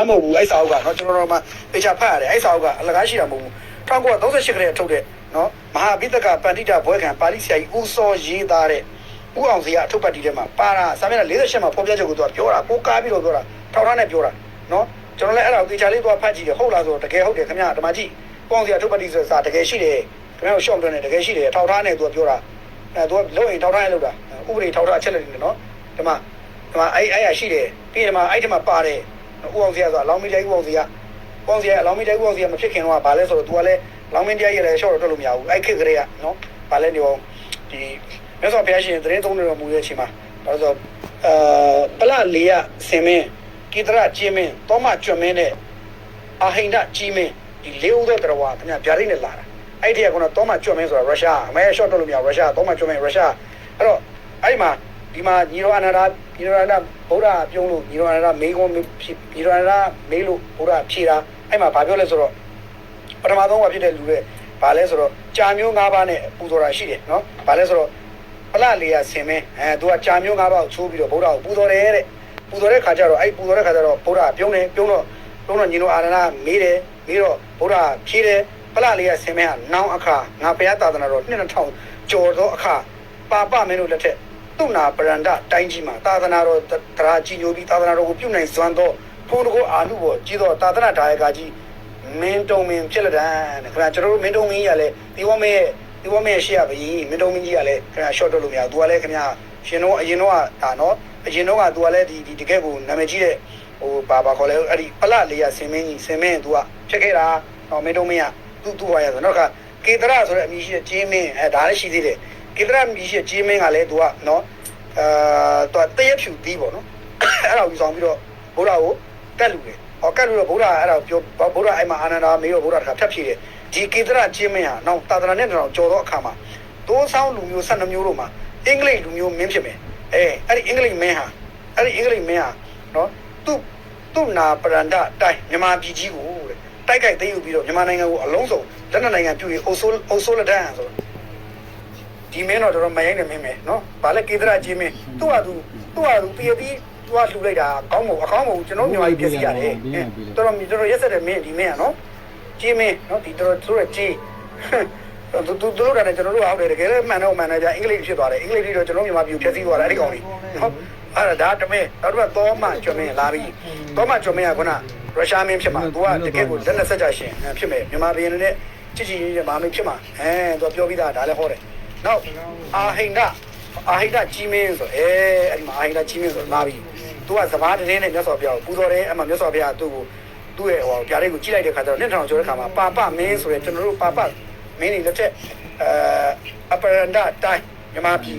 အမဟုတ်ဘူးအဲ့စာအုပ်ကနော်ကျွန်တော်တို့မှပေချာဖတ်ရတယ်အဲ့စာအုပ်ကအလကားရှိတာမဟုတ်ဘူး1938ခရက်ထုတ်တဲ့နော်မဟာပိတကပန္တိတဘွဲခံပါဠိဆရာကြီးဦးစောရေးသားတဲ့ဦးအောင်စီကအထုပ်ပတ်တီထဲမှာပါတာစာမျက်နှာ48မှာဖော်ပြချက်ကိုသူကပြောတာကိုကားပြီးတော့ပြောတာထောက်ထားနဲ့ပြောတာနော်ကျွန်တော်လည်းအဲ့ဒါကိုတေချာလေးသွားဖတ်ကြည့်တယ်ဟုတ်လားဆိုတော့တကယ်ဟုတ်တယ်ခင်ဗျာဓမ္မကြီးဦးအောင်စီကအထုပ်ပတ်တီဆိုစာတကယ်ရှိတယ်ခင်ဗျားကိုရှော့တွန်းတယ်တကယ်ရှိတယ်ထောက်ထားနဲ့သူကပြောတာအဲသူကလုံရင်ထောက်ထားနဲ့လုပ်တာဥပဒေထောက်ထားအချက်လက်တွေနော်ဒီမှာဒီမှာအဲ့အဲ့ရရှိတယ်ပြီးရင်ဒီမှာအဲ့ဒီမှာပါတယ် ဦးအောင်စီကဆိုအလောင်းမီးကြီးဦးအောင်စီကပေါင်းစီကအလောင်းမင်းတိုက်ဦးအောင်စီကမဖြစ်ခင်တော့ဗာလဲဆိုတော့ तू ကလည်းလောင်းမင်းတရားရလည်းရှော့တော့တက်လို့မရဘူးအဲ့ခေတ်ကလေးကနော်ဗာလဲနေအောင်ဒီမြတ်စွာဘုရားရှင်သတင်းသုံးနေတော်မူတဲ့အချိန်မှာဒါဆိုအာပလလေးရဆင်မင်းကိတရကျင်းမင်းတောမကျွတ်မင်းနဲ့အာဟိန္ဒကြီးမင်းဒီလေးဦးသောတော်ဝါခင်ဗျာဗျာဒိတ်နဲ့လာတာအဲ့ဒီကကတော့တောမကျွတ်မင်းဆိုတာရုရှားအမဲရှော့တက်လို့မရရုရှားတောမကျွတ်မင်းရုရှားအဲ့တော့အဲ့ဒီမှာဒီမှာညီတော်အနန္ဒာညီတော်အ နန္ဒာဗုဒ္ဓပြုံးလို့ညီတော်အနန္ဒာမေးခွန်းညီတော်အနန္ဒာမေးလို့ဗုဒ္ဓဖြေတာအဲ့မှာဘာပြောလဲဆိုတော့ပထမဆုံးကဖြစ်တဲ့လူတွေဘာလဲဆိုတော့ကြာမျိုး၅ပါးနဲ့ပူဇော်တာရှိတယ်နော်ဘာလဲဆိုတော့ပလလေးရဆင်မင်းအဲသူကကြာမျိုး၅ပါးကိုချိုးပြီးတော့ဗုဒ္ဓကိုပူဇော်တယ်တဲ့ပူဇော်တဲ့ခါကျတော့အဲ့ပူဇော်တဲ့ခါကျတော့ဗုဒ္ဓပြုံးတယ်ပြုံးတော့ပြုံးတော့ညီတော်အာရဏမေးတယ်မေးတော့ဗုဒ္ဓဖြေတယ်ပလလေးရဆင်မင်းကနောင်အခါငါဘုရားသာသနာတော်နှစ်ထောင်ကျော်သောအခါပါပမင်းတို့လက်ထက် သူနာပရန္ဒတိုင်းကြီးမှာသာသနာတော်တရားကြီးညိုပြီးသာသနာတော်ကိုပြုနိုင်စွမ်းသောဘုန်းတော်ကိုအာနုဘောကြီးသောသာသနာဒါယကကြီးမင်းတုံမင်းဖြစ်လက်တန်းတဲ့ခင်ဗျာကျွန်တော်တို့မင်းတုံမင်းကြီးကလည်းဒီဝမဲဒီဝမဲရှိရပါကြီးမင်းတုံမင်းကြီးကလည်းခင်ဗျာ short တော့လို့မရဘူး तू ကလည်းခင်ဗျာရှင်တော့အရင်တော့ဒါနော်အရင်တော့က तू ကလည်းဒီဒီတကယ်ကိုနာမည်ကြီးတဲ့ဟိုဘာဘာခေါ်လဲအဲ့ဒီပလလေးရဆင်မင်းကြီးဆင်မင်း तू ကဖြစ်ခဲ့တာဟောမင်းတုံမင်းကသူ့သူ့ဟာရဆိုတော့ခါကေတရဆိုတဲ့အမည်ရှိတဲ့ဂျင်းမင်းအဲဒါလည်းရှိသေးတယ် ကေတရအမည်ရှိတဲ့ဂျင်းမင်းကလည်း तू ကနော်အာတော့တရက်ဖြူပြီးပေါ့နော်အဲ့ဒါကိုယူဆောင်ပြီးတော့ဗုဒ္ဓကိုကတ်လူတယ်ဟောကတ်လူတော့ဗုဒ္ဓအဲ့ဒါကိုပြောဗုဒ္ဓအဲ့မှာအာနန္ဒာမေးတော့ဗုဒ္ဓတခါဖြတ်ဖြည့်တယ်ဒီကေတရချင်းမင်းဟာနောက်တာသနာနဲ့တော့ကြော်တော့အခါမှာသိုးဆောင်လူမျိုး12မျိုးတို့မှာအင်္ဂလိပ်လူမျိုးမင်းဖြစ်မယ်အဲအဲ့ဒီအင်္ဂလိပ်မင်းဟာအဲ့ဒီအင်္ဂလိပ်မင်းဟာနော်သူ့သူ့နာပရန္ဒတိုင်းမြန်မာပြည်ကြီးကိုတဲ့တိုက်ခိုက်သိမ်းယူပြီးတော့မြန်မာနိုင်ငံကိုအလုံးစုံလက်နက်နိုင်ငံပြုပြီးအုပ်ဆိုးအုပ်ဆိုးလက်တန်းဆိုတော့ ဒီမင်းတော့တော်တော်မရိုင်းနေမင်းပဲနော်။ဗာလဲကေဒရာကြီးမင်းသူ့ဟာသူသူ့ဟာသူတည်ပြီးသူကလှူလိုက်တာအကောင်းမဟုတ်အကောင်းမဟုတ်ကျွန်တော်မြန်မာပြည်ပြည့်စည်ရတယ်။တော်တော်တော်တော်ရက်ဆက်တဲ့မင်းဒီမင်းอ่ะနော်။ကြီးမင်းနော်ဒီတော်တော်သူ့ရဲ့ကြီးသူသူတို့ကလည်းကျွန်တော်တို့အောက်တယ်တကယ်လည်းမှန်တော့မှန်တယ်ဗျာအင်္ဂလိပ်ဖြစ်သွားတယ်အင်္ဂလိပ်ပြီးတော့ကျွန်တော်မြန်မာပြည်ပြည့်စည်သွားတယ်အဲ့ဒီကောင်လေးဟုတ်အဲ့ဒါဒါတမင်းတော့တော့မှကျွမင်းလာပြီတော့မှကျွမင်းကခုနရုရှားမင်းဖြစ်မှာသူကတကယ်ကိုလက်လက်ဆက်ကြရှင်ဖြစ်မယ်မြန်မာပြည်နဲ့ချစ်ချစ်ရေးမာမင်းဖြစ်မှာအဲသူပြောပြီးသားဒါလည်းဟောတယ် နောက်အာဟိန္ဒအာဟိန္ဒကြီးမင်းဆိုအဲအဲ့ဒီမှာအာဟိန္ဒကြီးမင်းဆိုလာပြီသူကစဘာတည်းနဲ့မြတ်စွာဘုရားကိုပူဇော်တယ်အဲ့မှာမြတ်စွာဘုရားသူ့ကိုသူ့ရဲ့ဟိုဗျာဒိတ်ကိုကြည့်လိုက်တဲ့ခါကျတော့နှစ်ထောင်ကျော်တဲ့ခါမှာပါပမင်းဆိုရယ်ကျွန်တော်တို့ပါပမင်းတွေလက်ထက်အဲအပရန္ဒတိုင်းမြမပြည်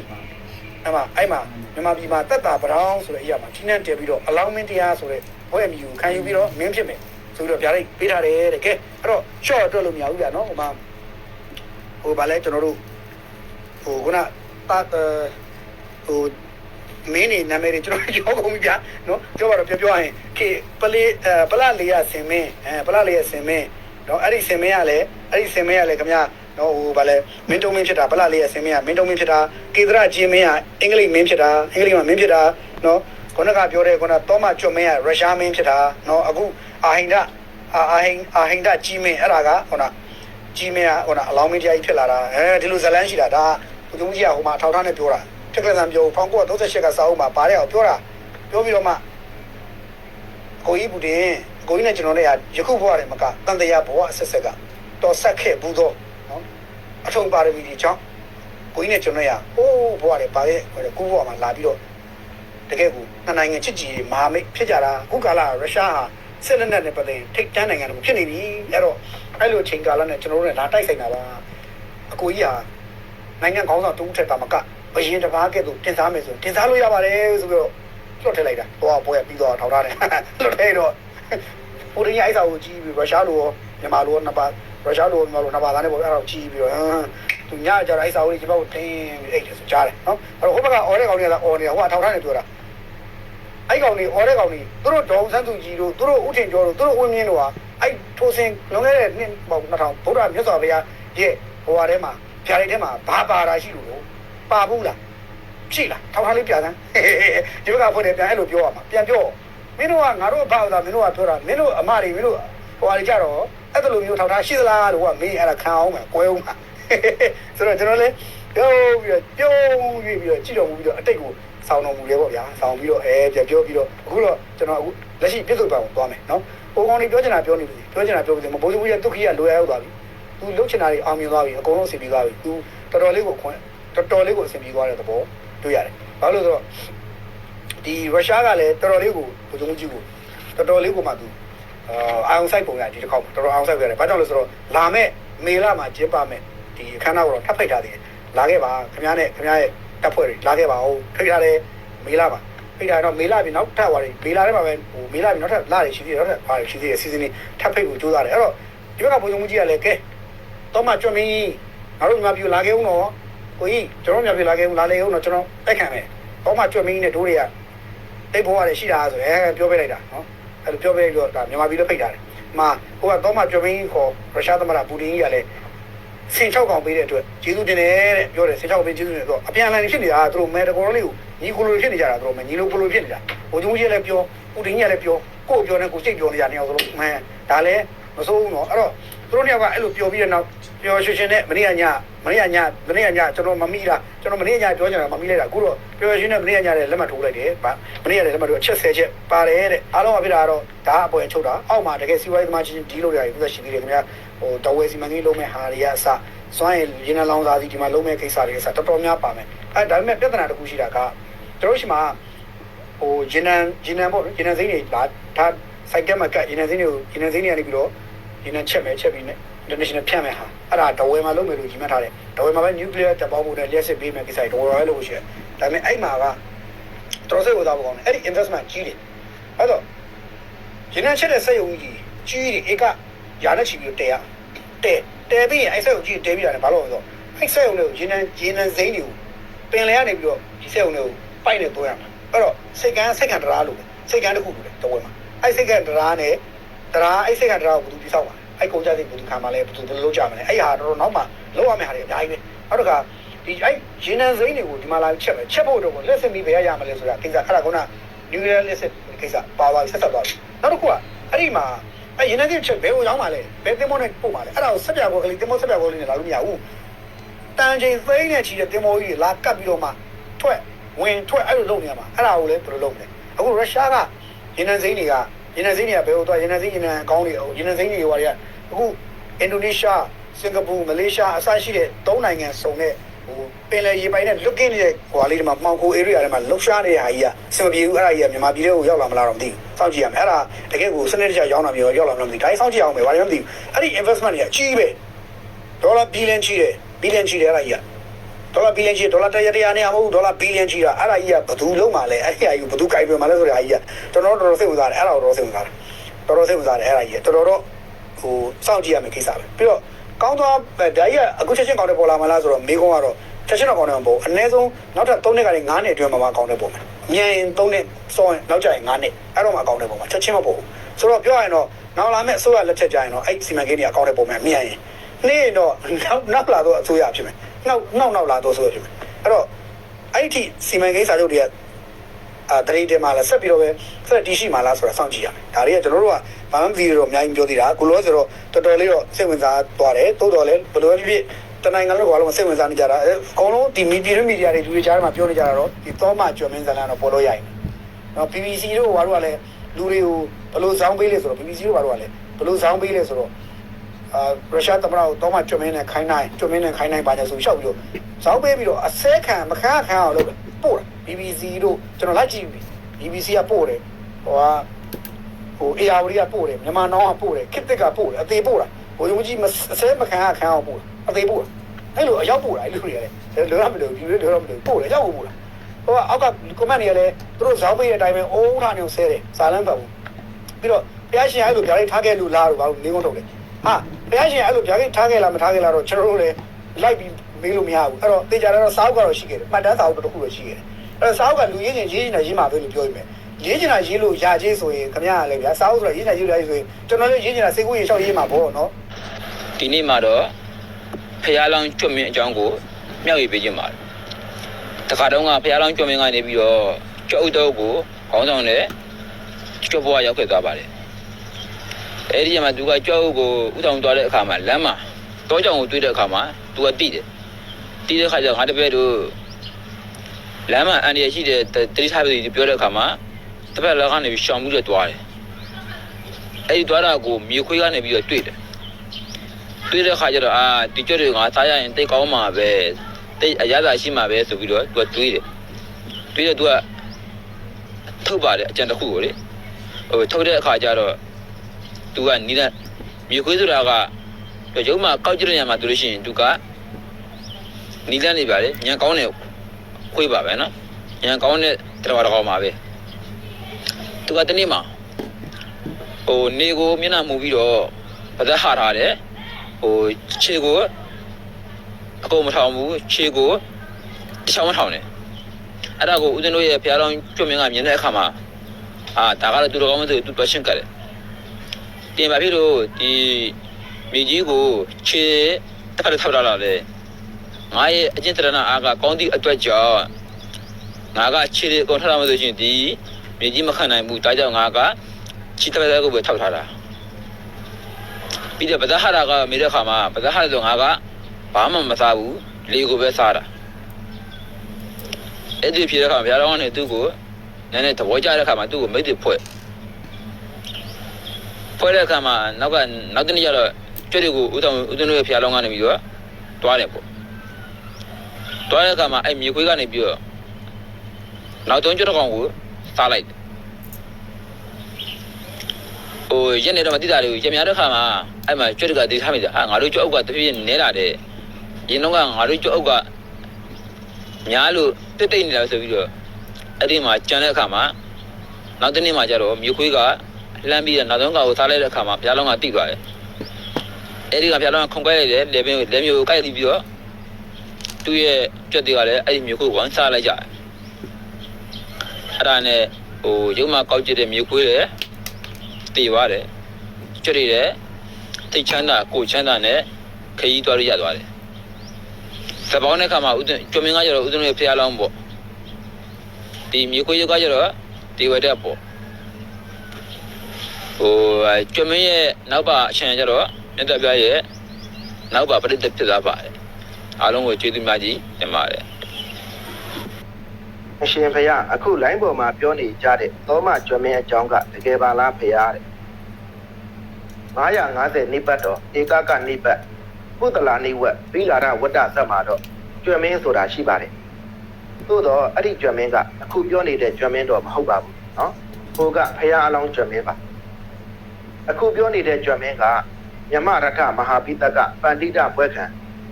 အဲ့မှာအဲ့မှာမြမပြည်မှာတက်တာပရောင်းဆိုတဲ့အရာမှာကြီးနှံတယ်ပြီးတော့အလောင်းမင်းတရားဆိုတဲ့ဘွဲ့အမီကိုခံယူပြီးတော့မင်းဖြစ်မယ်ဆိုပြီးတော့ဗျာဒိတ်ပေးထားတယ်တဲ့ကဲအဲ့တော့ short အတွက်လို့မရဘူးဗျာနော်ဟိုမှာဟိုဗာလဲကျွန်တော်တို့ ဟိုခုနတာဟိုမင်းနေနာမည်တွေကျွန်တော်ပြောကုန်ပြီဗျာနော်ပြောပါတော့ပြောပြောရင်ခေပလေးအဲပလလေးရဆင်မင်းအဲပလလေးရဆင်မင်းနော်အဲ့ဒီဆင်မင်းကလည်းအဲ့ဒီဆင်မင်းကလည်းခင်ဗျာနော်ဟိုဗာလဲမင်းတုံးမင်းဖြစ်တာပလလေးရဆင်မင်းကမင်းတုံးမင်းဖြစ်တာကေဒရာဂျင်းမင်းကအင်္ဂလိပ်မင်းဖြစ်တာအင်္ဂလိပ်မှာမင်းဖြစ်တာနော်ခုနကပြောတဲ့ခုနတောမကျွတ်မင်းကရုရှားမင်းဖြစ်တာနော်အခုအာဟိန္ဒအာဟိန္အာဟိန္ဒကြီးမင်းအဲ့ဒါကခုနကြီးမင်းကဟိုနာအလောင်းမင်းတရားကြီးဖြစ်လာတာအဲဒီလိုဇလန်းရှိတာဒါ ဘုသူကြီးကဟိုမှာထောက်ထားနဲ့ပြောတာတက်ကလန်ပြော1938ကစာအုပ်မှာပါတဲ့အောင်ပြောတာပြောပြီးတော့မှကိုကြီးဘူးတင်ကိုကြီးနဲ့ကျွန်တော်နဲ့ယခုဘဝတွေမကတန်တရားဘဝအဆက်ဆက်ကတော်ဆက်ခဲ့ဘူးတော့နော်အထုံပါရမီတွေကြောင့်ကိုကြီးနဲ့ကျွန်တော်ရဟိုးဘဝတွေပါရဲ့ကိုဘဝမှာလာပြီးတော့တကယ်ကိုနှစ်နိုင်ငံချစ်ကြည်မဟာမိတ်ဖြစ်ကြတာအခုကာလရုရှားဟာစစ်လက်နက်နဲ့ပတ်သက်ထိတ်တန်းနိုင်ငံတွေဖြစ်နေပြီအဲ့တော့အဲ့လိုအချိန်ကာလနဲ့ကျွန်တော်တို့နဲ့လာတိုက်ဆိုင်တာပါအကိုကြီးဟာ နိုင်ငံခေါင်းဆောင်တူးထက်တာမကဘရင်တစ်ပါးကဲ့သို့တင်စားမယ်ဆိုတင်စားလို့ရပါတယ်ဆိုပြီးတော့လွတ်ထည့်လိုက်တာတော့ပွဲပြီးတော့ထောက်ထားတယ်လွတ်ထည့်တော့ဟိုတည်းအိုက်စာကိုကြီးပြီးရုရှားလိုရောမြန်မာလိုရောနှစ်ပါရုရှားလိုမြန်မာလိုနှစ်ပါသားနဲ့ပေါ့အဲ့ဒါကိုကြီးပြီးတော့သူညကြတော့အိုက်စာကိုကြီးပေါ့တင်းပြီးအိတ်တယ်ဆိုကြားတယ်နော်အဲ့တော့ဟိုဘက်ကအော်တဲ့ကောင်တွေကအော်နေတာဟိုကထောက်ထားနေပြောတာအဲ့ကောင်တွေအော်တဲ့ကောင်တွေသူတို့ဒေါအောင်ဆန်းသူကြီးတို့သူတို့ဥထင်ကျော်တို့သူတို့ဝင်းမြင့်တို့ဟာအဲ့ထိုးစင်လွန်ခဲ့တဲ့နှစ်ပေါင်း2000ဗုဒ္ဓမြတ်စွာဘုရားရဲ့ဘဝထဲမှာ ဖြာလိုက်ထဲမှာဘာပါတာရှိလို့လို့ပါဘူးလားရှိလားထောက်ထားလေးပြစမ်းဒီဘက်ကဖွင့်တယ်ပြန်အဲ့လိုပြောရမှာပြန်ပြောမင်းတို့ကငါတို့အဖေသာမင်းတို့ကပြောတာမင်းတို့အမတွေမင်းတို့ဟိုဟာတွေကြတော့အဲ့လိုမျိုးထောက်ထားရှိသလားလို့ကမင်းအဲ့ဒါခံအောင်မယ်ကွဲအောင်မှာဆိုတော့ကျွန်တော်လည်းပြောပြီးတော့ပြုံးပြီးပြီးတော့ကြည့်တော်မူပြီးတော့အတိတ်ကိုဆောင်းတော်မူလေပေါ့ဗျာဆောင်းပြီးတော့အဲပြန်ပြောပြီးတော့အခုတော့ကျွန်တော်အခုလက်ရှိပြည့်စုံပါအောင်သွားမယ်နော်ဟိုကောင်တွေပြောချင်တာပြောနေပြီပြောချင်တာပြောပြီမဘိုးကြီးရဲ့ဒုက္ခိယလိုရရောက်သွားပြီ သူလှုပ်ချင်တာတွေအောင်မြင်သွားပြီအကုန်လုံးအဆင်ပြေသွားပြီသူတော်တော်လေးကိုခွင့်တော်တော်လေးကိုအဆင်ပြေသွားတဲ့သဘောတွေ့ရတယ်ဘာလို့လဲဆိုတော့ဒီရုရှားကလည်းတော်တော်လေးကိုဘုံကြည့်ကိုတော်တော်လေးကိုမှသူအာအောင်ဆိုင်ပုံရဒီတစ်ခေါက်တော်တော်အောင်ဆိုင်ပြရတယ်။ဘာကြောင့်လဲဆိုတော့လာမဲ့မေလမှာကျင်းပမဲ့ဒီအခမ်းအနားကိုတော့ထပ်ဖိတ်ထားသေးတယ်။လာခဲ့ပါခင်ဗျားနဲ့ခင်ဗျားရဲ့တပ်ဖွဲ့တွေလာခဲ့ပါဦးဖိတ်ထားတယ်မေလမှာဖိတ်ထားတော့မေလပြီးနောက်ထပ်သွားတယ်မေလထဲမှာပဲဟိုမေလပြီးနောက်ထပ်လာတယ်ရှိသေးတယ်နောက်ထပ်ပါရှိသေးတယ်စီစဉ်လေးထပ်ဖိတ်ကိုကြိုးစားတယ်အဲ့တော့ဒီဘက်ကဘုံကြကြီးကလည်းကဲ တော့မှကြွမင်းငါတို့ညီမပြူလာခဲ့ဦးနော်ကိုကြီးကျွန်တော်ညီမပြူလာခဲ့ဦးလာလေဦးနော်ကျွန်တော်တိုက်ခံမယ်တော့မှကြွမင်းနဲ့ဒိုးတွေကတိတ်ဘဝတွေရှိတာဆိုရဲပြောပေးလိုက်တာနော်အဲ့လိုပြောပေးလို့ဒါမြန်မာပြည်လည်းဖိတ်ထားတယ်။မှာဟိုကတော့မှပြောမင်းခေါ်ရုရှားသမ္မတပူတင်ကြီးကလည်းစင်ချောက်ကောင်ပေးတဲ့အတွက်ကျေးဇူးတင်တယ်တဲ့ပြောတယ်စင်ချောက်ပေးကျေးဇူးတင်တော့အပြန်အလှန်ဖြစ်နေတာသူတို့မဲတကောလေးကိုညီကိုလိုဖြစ်နေကြတာသူတို့မဲညီလိုကိုလိုဖြစ်နေတာဘိုးကျုံကြီးလည်းပြောပူတင်ကြီးလည်းပြောကို့ပြောနေကိုစိတ်ပြောနေကြနေအောင်ဆိုလို့မဲဒါလည်းမစိုးဘူးနော်အဲ့တော့ သူတို့နှစ်ယောက်ကအဲ့လိုပြောပြီးတဲ့နောက်ပျော်ရွှင်ရွှင်နဲ့မနေ့ကညမနေ့ကညမနေ့ကညကျွန်တော်မမိတာကျွန်တော်မနေ့ကညပြောကြတာမမိလိုက်တာအခုတော့ပျော်ရွှင်နဲ့မနေ့ကညလည်းလက်မှတ်ထိုးလိုက်တယ်ဗာမနေ့ကလည်းလက်မှတ်ထိုးအချက်၁၀ချက်ပါတယ်တဲ့အားလုံးကဖြစ်တာတော့ဒါအပေါ်ချုပ်တာအောက်မှာတကယ်စီဝိုင်းသမားချင်းဒီလိုရတယ်သူကရှိသေးတယ်ခင်ဗျာဟိုတော်ဝဲစီမံကိန်းလုံးမဲ့ဟာတွေကအစစွမ်းရည်ရင်းနှလောင်းသားစီဒီမှာလုံးမဲ့ကိစ္စတွေကအစတော်တော်များပါမယ်အဲဒါပေမဲ့ပြဿနာတစ်ခုရှိတာကတို့ရှိမှာဟိုဂျင်းနန်ဂျင်းနန်ပေါ့ဂျင်းနန်စိမ့်တွေဒါဒါစိုက်ကမှာကဂျင်းနန်စိမ့်တွေကိုဂျင်းနန်စိမ့်တွေကနေပြီးတော့ ဂျင်းနန်ချက်မယ်ချက်ပြီးနဲ့ international ဖြန့်မယ်ဟာအဲ့ဒါဒဝဲမှာလုပ်မယ်လို့ကြီးမှတ်ထားတယ်ဒဝဲမှာပဲ nuclear တပ်ပေါင်းမှုနဲ့လျှက်စစ်ပေးမယ်ကိစ္စတွေဒဝဲပဲလုပ်လို့ရှိတယ်ဒါပေမဲ့အဲ့မှာကတော်စိတ်ကိုသားပေါ့ကောင်းတယ်အဲ့ဒီ investment ကြီးတယ်အဲ့တော့ရင်းနှချက်တဲ့စက်ရုံကြီးကြီးတယ်ဧကရာနဲ့ချီပြီးတဲရတဲတဲပြီးရင်အဲ့စက်ရုံကြီးတဲပြီးတာလည်းဘာလို့လဲဆိုတော့အဲ့စက်ရုံတွေကိုရင်းနှရင်းနှစိမ့်တွေကိုပင်လယ်ကနေပြီးတော့ဒီစက်ရုံတွေကိုပိုက်နေသွင်းရမှာအဲ့တော့စိတ်ကန်းစိတ်ကန်းတရားလို့စိတ်ကန်းတစ်ခုလို့ဒဝဲမှာအဲ့စိတ်ကန်းတရားနဲ့ တရားအဲ့စိတ်ကန်းတရားကိုဘယ်သူပြဆောက်မှာအဲ့ကုန်ကြတဲ့ဘယ်သူခံမလဲဘယ်သူဘယ်လိုလုပ်ကြမလဲအဲ့ဟာတော့နောက်မှလောက်ရမယ့်ဟာတွေအများကြီးပဲနောက်တစ်ခါဒီအဲ့ရင်းနှံစိမ့်တွေကိုဒီမှာလာချက်မယ်ချက်ဖို့တော့လက်စစ်ပြီးဘယ်ရရမလဲဆိုတာကိစ္စအဲ့ဒါက nuclear လက်စစ်ကိစ္စပါပါဆက်ဆက်သွားပြီနောက်တစ်ခုကအဲ့ဒီမှာအဲ့ရင်းနှံစိမ့်ချက်ဘယ်ကိုရောက်မှာလဲဘယ်တင်မောနဲ့ပို့မှာလဲအဲ့ဒါကိုဆက်ပြဘောကလေးတင်မောဆက်ပြဘောလေးနဲ့လာလို့မရဘူးတန်ချိန်သိန်းနဲ့ချီတဲ့တင်မောကြီးလာကပ်ပြီးတော့မှထွက်ဝင်ထွက်အဲ့လိုလုပ်နေရမှာအဲ့ဒါကိုလည်းဘယ်လိုလုပ်မလဲအခုရုရှားကရင်းနှံစိမ့်တွေက ရင်းနှံစိမ့်တွေကဘယ်ကိုသွားရင်းနှံစိမ့်ရင်းနှံအကောင်းတွေရင်းနှံစိမ့်တွေဟိုတွေကအခုအင်ဒိုနီးရှားစင်ကာပူမလေးရှားအစရှိတဲ့သုံးနိုင်ငံစုံတဲ့ဟိုပင်လယ်ရေပိုင်နဲ့လွတ်ကင်းနေတဲ့ဟိုဟာလေးတွေမှာမှောင်ခို area တွေမှာလှုပ်ရှားနေတဲ့ဟာကြီးကစင်မပြေဘူးအဲ့ဒါကြီးကမြန်မာပြည်ထဲကိုရောက်လာမလားတော့မသိဘူးစောင့်ကြည့်ရမယ်အဲ့ဒါတကယ်ကိုစနစ်တကျရောက်လာမျိုးရောက်လာမလားမသိဘူးဒါစောင့်ကြည့်အောင်ပဲဘာလို့မသိဘူးအဲ့ဒီ investment တွေကအကြီးပဲဒေါ်လာဘီလီယံကြီးတယ်ဘီလီယံကြီးတယ်အဲ့ဒါကြီးက ဒေါ်လာဘီလီယံကြီးဒေါ်လာတရတရားနဲ့မဟုတ်ဒေါ်လာဘီလီယံကြီးတာအဲ့ဒါကြီးကဘယ်သူလုံးမှာလဲအဲ့ဒီဟာကြီးဘယ်သူကြိုက်ပြမှာလဲဆိုတဲ့ဟာကြီးကကျွန်တော်တော်တော်စိတ်ဝင်စားတယ်အဲ့ဒါကိုတော်တော်စိတ်ဝင်စားတယ်တော်တော်စိတ်ဝင်စားတယ်အဲ့ဒါကြီးကတော်တော်တော့ဟိုစောင့်ကြည့်ရမယ့်ကိစ္စပဲပြီးတော့ကောင်းသွားဒါကြီးကအခုချက်ချင်းကောင်းတဲ့ပေါ်လာမလားဆိုတော့မိကုန်းကတော့ချက်ချင်းတော့ကောင်းတယ်မပေါ့အနည်းဆုံးနောက်ထပ်3နှစ်ကနေ9နှစ်အတွင်းမှာမှကောင်းတဲ့ပုံမှာမြန်ရင်3နှစ်စောရင်နောက်ကျရင်9နှစ်အဲ့တော့မှကောင်းတဲ့ပုံမှာချက်ချင်းမပေါ့ဘူးဆိုတော့ပြောရရင်တော့နောက်လာမယ့်အစိုးရလက်ထက်ကျရင်တော့အဲ့စီမံကိန်းတွေအကောင်းတဲ့ပုံမှာမြန်ရင်နေ့တော့နောက်နောက်လာတော့အစိုးရဖြစ်မယ် နောက်နောက်နောက်လာတော့အစိုးရဖြစ်မယ်အဲ့တော့အဲ့ဒီစီမံကိန်းစာချုပ်တွေကအာတရိတင်မှာလဲဆက်ပြီးတော့ပဲဆက်တီးရှိမှာလားဆိုတာစောင့်ကြည့်ရမယ်ဒါတွေကကျွန်တော်တို့ကဘာမှမသိတော့အများကြီးပြောသေးတာကိုလိုဆိုတော့တော်တော်လေးတော့စိတ်ဝင်စားသွားတယ်တိုးတော်လဲဘယ်လိုဖြစ်ဖြစ်တနိုင်ငံလုံးကလည်းစိတ်ဝင်စားနေကြတာအဲအကုန်လုံးဒီမီဒီယာမီဒီယာတွေလူတွေကြားထဲမှာပြောနေကြတာတော့ဒီသောမကျွမ်းမင်းဇလန်တော့ပေါ်လို့ရရင်နော် BBC တို့ဘာလို့ကလဲလူတွေကိုဘယ်လိုဇောင်းပေးလဲဆိုတော့ BBC တို့ဘာလို့ကလဲဘယ်လိုဇောင်းပေးလဲဆိုတော့ အာရုရှားသမ္မတကိုတော့မှကျွမ်းမင်းနဲ့ခိုင်းနိုင်ကျွမ်းမင်းနဲ့ခိုင်းနိုင်ပါကြဆိုရှောက်ပြီးတော့ဇောင်းပေးပြီးတော့အစဲခံမခန်းခံအောင်လုပ်တယ်ပို့တာ BBC တို့ကျွန်တော်လိုက်ကြည့်ပြီ BBC ကပို့တယ်ဟိုကဟို AR ကပို့တယ်မြန်မာနောင်ကပို့တယ်ခစ်တစ်ကပို့တယ်အသေးပို့တာဟိုယုံကြည်မအစဲမခံရခံအောင်ပို့တာအသေးပို့တာအဲ့လိုအရောက်ပို့တာအဲ့လိုတွေလည်းလောရမလို့ဒီလိုလောရမလို့ပို့တယ်ရောက်ပို့တာဟိုကအောက်က comment တွေကလည်းသူတို့ဇောင်းပေးတဲ့အတိုင်းပဲအုံးထားနေဆဲတယ်ဇာလန်းပတ်ဘူးပြီးတော့ဘုရားရှင်အဲ့လိုဗျာဒိတ်ထားခဲ့လို့လားလို့ဘာလို့နေကုန်တော့လဲဟာ ဘုရားရှင်အဲ့လိုဗျာဒိတ်ထားခဲ့လားမထားခဲ့လားတော့ကျွန်တော်တို့လည်းလိုက်ပြီးမေးလို့မရဘူးအဲ့တော့တေချာတော့စာအုပ်ကတော့ရှိခဲ့တယ်မှတ်တမ်းစာအုပ်တစ်ခုတော့ရှိခဲ့တယ်အဲ့စာအုပ်ကလူရေးချင်းရေးနေတာရေးမှာပဲလို့ပြောရမယ်ရေးချင်တာရေးလို့ရာချင်းဆိုရင်ခင်ဗျားကလည်းဗျာစာအုပ်ဆိုတာရေးနေတာရေးလို့ရဆိုရင်ကျွန်တော်လည်းရေးချင်တာစိတ်ကူးရေလျှောက်ရေးမှာပေါ့နော်ဒီနေ့မှာတော့ဖះလောင်းကျွတ်မင်းအကြောင်းကိုမြောက်ရေးပေးခြင်းပါတယ်တခါတုန်းကဖះလောင်းကျွတ်မင်းကနေပြီးတော့ကျွတ်ဥတုပ်ကိုခေါင်းဆောင်တဲ့ကျွတ်ဘွားရောက်ခဲ့သွားပါတယ် အဲ့ဒီမှာသူကကြောက်ကိုဥဆောင်သွားတဲ့အခါမှာလမ်းမှာတောကြောင်ကိုတွေ့တဲ့အခါမှာသူကတိတယ်တိတဲ့ခါကျတော့ငါတပည့်တို့လမ်းမှာအန်ရရှိတဲ့တတိထားပြီးပြောတဲ့အခါမှာတပည့်လည်းကနေပြီးရှောင်မှုတွေတွားတယ်အဲ့ဒီတွားတာကိုမြေခွေးကနေပြီးတော့တွေ့တယ်တွေ့တဲ့ခါကျတော့အာဒီကျွတ်တွေငါစားရရင်တိတ်ကောင်းမှာပဲတိတ်အရသာရှိမှာပဲဆိုပြီးတော့သူကတွေးတယ်တွေးတော့သူကထုတ်ပါတယ်အကြံတစ်ခုကိုလေဟိုထုတ်တဲ့အခါကျတော့ သူကနီးတဲ့မြေခွေးဆိုတာကရုံးမှာကောက်ကြည့်တဲ့ညမှာသူလို့ရှိရင်သူကနီးတဲ့နေပါလေညံကောင်းတဲ့ခွေးပါပဲနော်ညံကောင်းတဲ့တော်တော်မှာပဲသူကတနေ့မှာဟိုနေကိုမျက်နှာမူပြီးတော့ပသက်ဟာထားတယ်ဟိုခြေကိုအကုန်မထောင်ဘူးခြေကိုတချောင်းမထောင်နဲ့အဲ့ဒါကိုဦးဇင်းတို့ရဲ့ဖျားလောင်းကျွတ်မင်းကမြင်တဲ့အခါမှာအာဒါကတော့သူတော်ကောင်းမဆိုသူတွက်ရှင်းကြတယ် တင်ပါပြီလို့ဒီမိကြီးကိုခြေတစ်ခါတစ်ခါထောက်လာတယ်ငါရဲ့အကျင့်တရဏအားကကောင်းသည့်အတွက်ကြောင့်ငါကခြေတွေအကုန်ထောက်လာမှဆိုရှင်ဒီမိကြီးမခံနိုင်ဘူးဒါကြောင့်ငါကခြေတစ်ခါကိုပဲထောက်ထားတာပြီးတော့ဗဒဟာရကမိတဲ့ခါမှာဗဒဟာရဆိုငါကဘာမှမစားဘူးလေကိုပဲစားတာအဲ့ဒီဖြစ်တဲ့ခါဘုရားတော်ကနေသူ့ကိုနည်းနည်းသဘောကျတဲ့ခါမှာသူ့ကိုမိတ်တွေဖွဲ့ ဖွဲ့တဲ့ခါမှာနောက်ကနောက်တနေ့ကျတော့ကျွတ်တွေကိုဦးတော်ဦးတော်ရဲ့ဘုရားတော်ကနေပြီးတော့တွားတယ်ပေါ့တွားတဲ့ခါမှာအဲ့မြေခွေးကနေပြီးတော့နောက်တုံးကျွတ်တော်ကောင်ကိုစားလိုက်တယ်ဟိုရက်နေတော့မတိတာတွေကိုရများတဲ့ခါမှာအဲ့မှာကျွတ်တွေကတေးထားမိတယ်ဟာငါတို့ကျွတ်အုပ်ကတဖြည်းဖြည်းနဲလာတယ်ရင်တော့ကငါတို့ကျွတ်အုပ်ကများလို့တိတ်တိတ်နေတာဆိုပြီးတော့အဲ့ဒီမှာကြံတဲ့အခါမှာနောက်တနေ့မှာကျတော့မြေခွေးက လှမ်းပြီးတော့နောက်ဆုံးကောင်ကိုစားလိုက်တဲ့အခါမှာဘုရားလုံးကတိသွားတယ်အဲ့ဒီကဘုရားလုံးကခုန်ကွဲလိုက်တယ်လေပင်လေမျိုးကိုကိုက်ပြီးတော့သူ့ရဲ့ကြွက်တွေကလည်းအဲ့ဒီမြေခွေးကိုဝမ်းစားလိုက်ကြတယ်အဲ့ဒါနဲ့ဟိုရုံမှာကောက်ကြည့်တဲ့မြေခွေးလည်းတည်သွားတယ်ကြွက်တွေလည်းတိတ်ချမ်းသာကိုချမ်းသာနဲ့ခရီးသွားရရသွားတယ်သဘောနဲ့ခါမှာဥဒ္ဒကျွမင်းကကျတော့ဥဒ္ဒရဲ့ဖျားလောင်းပေါ့ဒီမြေခွေးရုပ်ကကျတော့ဒီဝက်တဲ့ပေါ့ ဟိုကျွမင်းရဲ့နောက်ပါအရှင်ကျတော့မြတ်တပြရဲ့နောက်ပါပရိသတ်ဖြစ်သွားပါတယ်အားလုံးကိုကျေးဇူးများကြီးတင်ပါတယ်အရှင်ဖရာအခုလိုင်းပေါ်မှာပြောနေကြတဲ့သောမကျွမ်းမင်းအကြောင်းကတကယ်ပါလားဖရာတဲ့950နိပတ်တော်ဧကကနိပတ်ပုတ္တလာနိဝတ်ဘိလာရဝတ္တဇတ်မှာတော့ကျွမ်းမင်းဆိုတာရှိပါတယ်သို့တော့အဲ့ဒီကျွမ်းမင်းကအခုပြောနေတဲ့ကျွမ်းမင်းတော့မဟုတ်ပါဘူးနော်ဟိုကဖရာအလောင်းကျွမ်းမင်းပါ အခုပြောနေတဲ့ကျွမ်းမင်းကမြမရထမဟာပိတကပန္တိတဘွဲခံ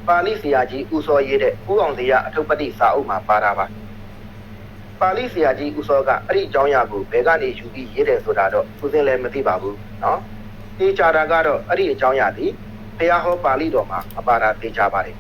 ပါဠိဆရာကြီးဦးစောရေးတဲ့ဦးအောင်စရာအထုပ်ပတိစာအုပ်မှာပါတာပါ ပါဠိဆရာကြီးဦးစောကအဲ့ဒီအကြောင်းအရာကိုဘယ်ကနေယူပြီးရေးတယ်ဆိုတာတော့ဦးစင်းလည်းမသိပါဘူးเนาะတေချာတာကတော့အဲ့ဒီအကြောင်းအရာဒီဘုရားဟောပါဠိတော်မှာအပါတာတေချာပါတယ်